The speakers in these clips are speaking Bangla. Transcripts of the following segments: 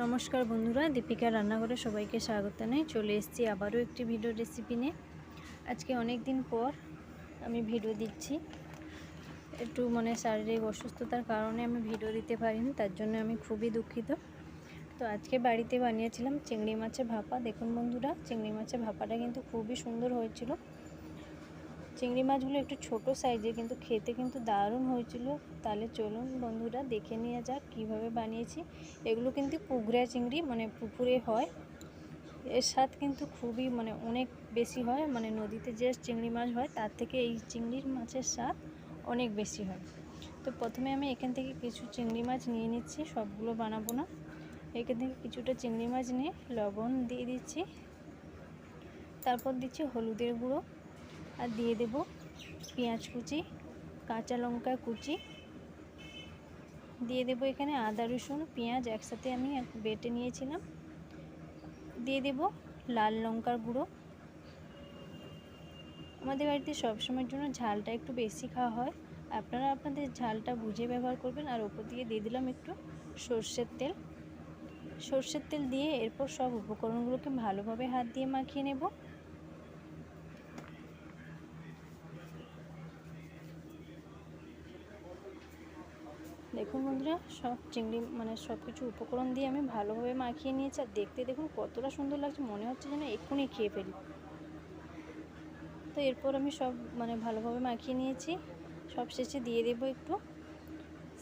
নমস্কার বন্ধুরা দীপিকা রান্নাঘরে সবাইকে স্বাগত জানাই। চলে এসেছি আবারও একটি ভিডিও রেসিপি নিয়ে। আজকে অনেক দিন পর আমি ভিডিও দিচ্ছি। একটু মানে শারীরিক অসুস্থতার কারণে আমি ভিডিও দিতে পারিনি, তার জন্য আমি খুবই দুঃখিত। তো আজকে বাড়িতে বানিয়েছিলাম চিংড়ি মাছের ভাপা। দেখুন বন্ধুরা, চিংড়ি মাছের ভাপাটা কিন্তু খুবই সুন্দর হয়েছিল। চিংড়ি মাছগুলো একটু ছোট সাইজের, কিন্তু খেতে কিন্তু দারুণ হয়েছিল। তাহলে চলুন বন্ধুরা দেখে নিয়ে যাক কীভাবে বানিয়েছি। এগুলো কিন্তু পুকুরা চিংড়ি মানে পুকুরে হয়। এর স্বাদ কিন্তু খুবই মানে অনেক বেশি হয়। মানে নদীতে যে চিংড়ি মাছ হয়, তার থেকে এই চিংড়ির মাছের স্বাদ অনেক বেশি হয়। তো প্রথমে আমি এখান থেকে কিছু চিংড়ি মাছ নিয়ে নিচ্ছি, সবগুলো বানাবো না। এখান থেকে কিছুটা চিংড়ি মাছ নিয়ে লবণ দিয়ে দিচ্ছি। তারপর দিচ্ছি হলুদের গুঁড়ো। আর দিয়ে দেব পেঁয়াজ কুচি, কাঁচা লঙ্কা কুচি। দিয়ে দেব এখানে আদা, রসুন, পেঁয়াজ একসাথে আমি বেটে নিয়েছিলাম। দিয়ে দেব লাল লঙ্কার গুঁড়ো। আমাদের বাড়িতে সবসময়ের জন্য ঝালটা একটু বেশি খাওয়া হয়। আপনারা আপনাদের ঝালটা বুঝে ব্যবহার করবেন। আর ওপর দিয়ে দিয়ে দিলাম একটু সর্ষের তেল। সর্ষের তেল দিয়ে এরপর সব উপকরণগুলোকে ভালোভাবে হাত দিয়ে মাখিয়ে নেব। দেখুন বন্ধুরা, সব চিংড়ি মানে সব কিছু উপকরণ দিয়ে আমি ভালোভাবে মাখিয়ে নিয়েছি আর দেখতে দেখুন কতটা সুন্দর লাগছে, মনে হচ্ছে যেন এক্ষুনি খেয়ে ফেলি। তো এরপর আমি সব মানে ভালোভাবে মাখিয়ে নিয়েছি। সব শেষে দিয়ে দেবো একটু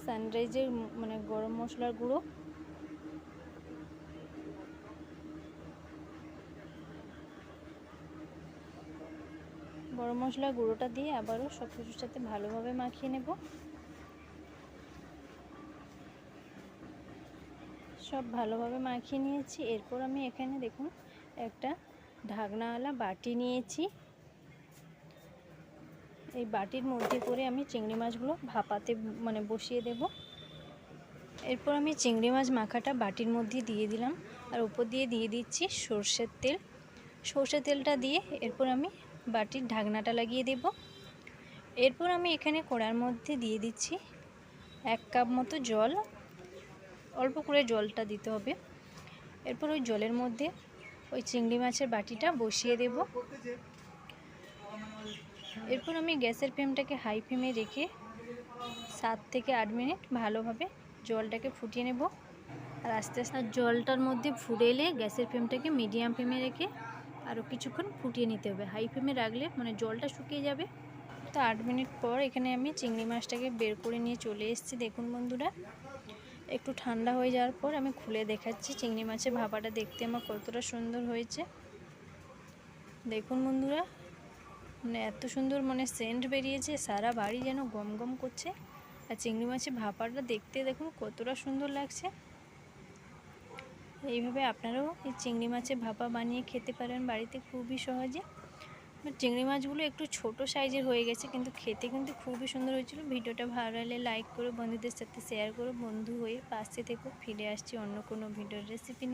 সানরাইজের মানে গরম মশলার গুঁড়ো। গরম মশলার গুঁড়োটা দিয়ে আবারও সব কিছুর সাথে ভালোভাবে মাখিয়ে নেব। সব ভালোভাবে মাখিয়ে নিয়েছি। এরপর আমি এখানে দেখুন একটা ঢাকনাওয়ালা বাটি নিয়েছি। এই বাটির মধ্যে করে আমি চিংড়ি মাছগুলো ভাপাতে মানে বসিয়ে দেব। এরপর আমি চিংড়ি মাছ মাখাটা বাটির মধ্যে দিয়ে দিলাম। আর উপর দিয়ে দিয়ে দিচ্ছি সর্ষের তেল। সর্ষের তেলটা দিয়ে এরপর আমি বাটির ঢাকনাটা লাগিয়ে দেব। এরপর আমি এখানে কড়ার মধ্যে দিয়ে দিচ্ছি এক কাপ মতো জল। অল্প করে জলটা দিতে হবে। এরপর ওই জলের মধ্যে ওই চিংড়ি মাছের বাটিটা বসিয়ে দেব। এরপর আমি গ্যাসের ফ্লেমটাকে হাই ফ্লেমে রেখে সাত থেকে আট মিনিট ভালোভাবে জলটাকে ফুটিয়ে নেব। আর আস্তে আস্তে জলটার মধ্যে ফুটে এলে গ্যাসের ফ্লেমটাকে মিডিয়াম ফ্লেমে রেখে আরও কিছুক্ষণ ফুটিয়ে নিতে হবে। হাই ফ্লেমে রাখলে মানে জলটা শুকিয়ে যাবে। তো আট মিনিট পর এখানে আমি চিংড়ি মাছটাকে বের করে নিয়ে চলে এসেছি। দেখুন বন্ধুরা একটু ঠান্ডা হয়ে যাওয়ার পর আমি খুলে দেখাচ্ছি চিংড়ি মাছের ভাপাটা দেখতে আমার কতটা সুন্দর হয়েছে। দেখুন বন্ধুরা মানে এত সুন্দর মানে সেন্ট বেরিয়েছে, সারা বাড়ি যেন গম গম করছে। আর চিংড়ি মাছের ভাপাটা দেখতে দেখুন কতটা সুন্দর লাগছে। এইভাবে আপনারাও এই চিংড়ি মাছের ভাপা বানিয়ে খেতে পারেন বাড়িতে, খুবই সহজে। চিংড়ি মাছগুলো একটু ছোট সাইজের হয়ে গেছে, কিন্তু খেতে কিন্তু খুবই সুন্দর হয়েছিল। ভিডিওটা ভালো লাগলে লাইক করো, বন্ধুদের সাথে শেয়ার করো, বন্ধু হয়ে পাশে থেকে, ফিরে আসছি অন্য কোনো ভিডিওর রেসিপি